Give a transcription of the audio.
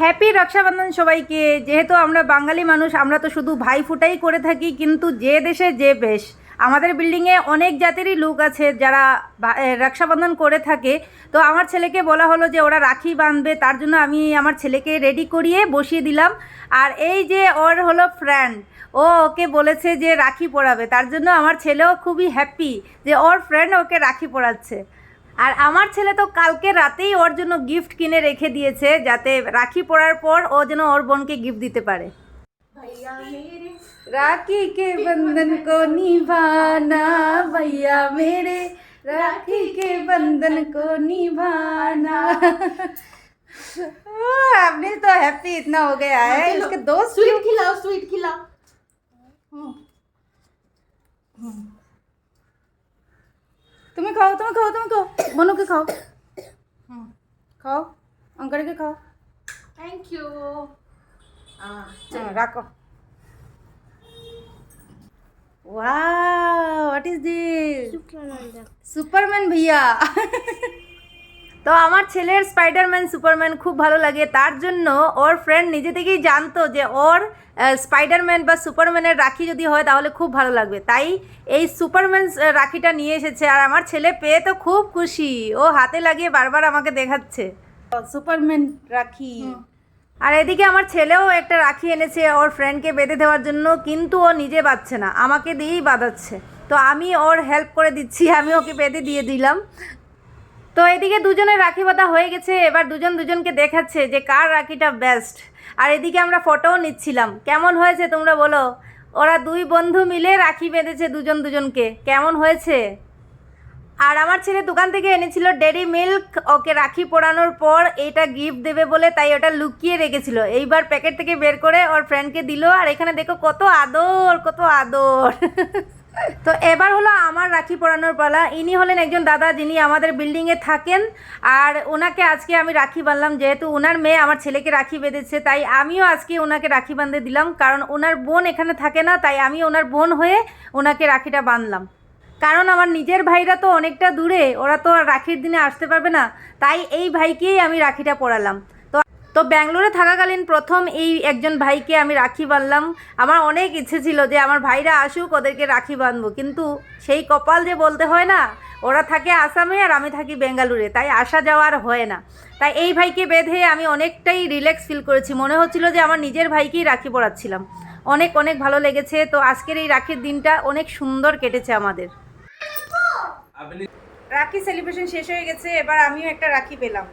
Happy Rakshabandhan সবাইকে। যেহেতু আমরা বাঙালি মানুষ, আমরা তো শুধু ভাই ফুটাই করে থাকি, কিন্তু যে দেশে যে বেশ। আমাদের বিল্ডিংয়ে অনেক জাতেরই লোক আছে যারা রক্ষাবন্ধন করে থাকে। তো আমার ছেলেকে বলা হলো যে ওরা রাখি বাঁধবে, তার জন্য আমি আমার ছেলেকে রেডি করিয়ে বসিয়ে দিলাম। আর এই যে ওর হলো ফ্রেন্ড ও ওকে বলেছে যে রাখি পরাবে। তার জন্য আমার ছেলেও খুবই হ্যাপি যে ওর ফ্রেন্ড ওকে রাখি পরাচ্ছে। আর আমার ছেলে তো কালকে রাতেই ওর জন্য গিফট কিনে রেখে দিয়েছে যাতে রাখি পরার পর ও যেন ওর বোনকে গিফট দিতে পারে রাখি के बंधन को निभाना भैया मेरे राखी के बंधन को निभाना आपने तो हैप्पी इतना हो गया है इसके दोस्त स्वीट खिलाओ स्वीट खिलाओ तुम्हें खाओ तुम्हें खाओ तुम्हें खाओ बनो हम्म, के खाओ खाओ। अंकल के खाओ। थैंक यू राखो। वाह व्हाट इज़ दिस सुपरमैन भैया। তো আমার ছেলের স্পাইডারম্যান সুপারম্যান খুব ভালো লাগে। তার জন্য ওর ফ্রেন্ড নিজে থেকেই জানতো যে ওর স্পাইডারম্যান বা সুপারম্যানের রাখি যদি হয় তাহলে খুব ভালো লাগবে। তাই এই সুপারম্যান রাখিটা নিয়ে এসেছে আর আমার ছেলে পেয়ে তো খুব খুশি। ও হাতে লাগিয়ে বারবার আমাকে দেখাচ্ছে। সুপারম্যান রাখি। আর এদিকে আমার ছেলেও একটা রাখি এনেছে ওর ফ্রেন্ডকে বেঁধে দেওয়ার জন্য কিন্তু ও নিজে বাঁধছে না। আমাকে দিয়েই বাঁধাচ্ছে। তো আমি ওর হেল্প করে দিচ্ছি আমি ওকে বেঁধে দিয়ে দিলাম। তো এদিকে দুজনের রাখি বাঁধা হয়ে গেছে, এবার দুজন দুজনকে দেখাচ্ছে যে কার রাখিটা বেস্ট আর এদিকে আমরা ফটোও নিচ্ছিলাম। কেমন হয়েছে তোমরা বলো? ওরা দুই বন্ধু মিলে রাখি বেঁধেছে দুজন দুজনকে। কেমন হয়েছে? আর আমার ছেলে দোকান থেকে এনেছিল ডেরি মিল্ক ওকে রাখি পরানোর পর এটা গিফট দেবে বলে তাই ওটা লুকিয়ে রেখেছিল। এইবার প্যাকেট থেকে বের করে ওর ফ্রেন্ডকে দিল, আর এখানে দেখো কত আদর কত আদর। তো এবার হলো আমার রাখি পরানোর পালা। ইনি হলেন একজন দাদা যিনি আমাদের বিল্ডিংয়ে থাকেন। আর ওনাকে আজকে আমি রাখি বাঁধলাম, যেহেতু ওনার মেয়ে আমার ছেলেকে রাখি বেঁধেছে, তাই আমিও আজকে ওনাকে রাখি বাঁধে দিলাম। কারণ ওনার বোন এখানে থাকে না, তাই আমি ওনার বোন হয়ে ওনাকে রাখিটা বাঁধলাম। কারণ আমার নিজের ভাইরা তো অনেকটা দূরে, ওরা তো রাখির দিনে আসতে পারবে না, তাই এই ভাইকেই আমি রাখিটা পরালাম। তো ব্যাঙ্গালোরে থাকাকালীন প্রথম এই একজন ভাইকে আমি রাখি বাঁধলাম। আমার অনেক ইচ্ছে ছিল যে আমার ভাইরা আসুক ওদেরকে রাখি বাঁধবো। কিন্তু সেই কপাল যে বলতে হয় না ওরা থাকে আসামে আর আমি থাকি বেঙ্গালুরে তাই আসা যাওয়া আর হয় না। তাই এই ভাইকে বেঁধে আমি অনেকটাই রিল্যাক্স ফিল করেছি। মনে হচ্ছিল যে আমার নিজের ভাইকেই রাখি পড়াচ্ছিলাম অনেক অনেক ভালো লেগেছে। তো আজকের এই রাখির দিনটা অনেক সুন্দর কেটেছে আমাদের। রাখি সেলিব্রেশন শেষ হয়ে গেছে এবার আমিও একটা রাখি পেলাম।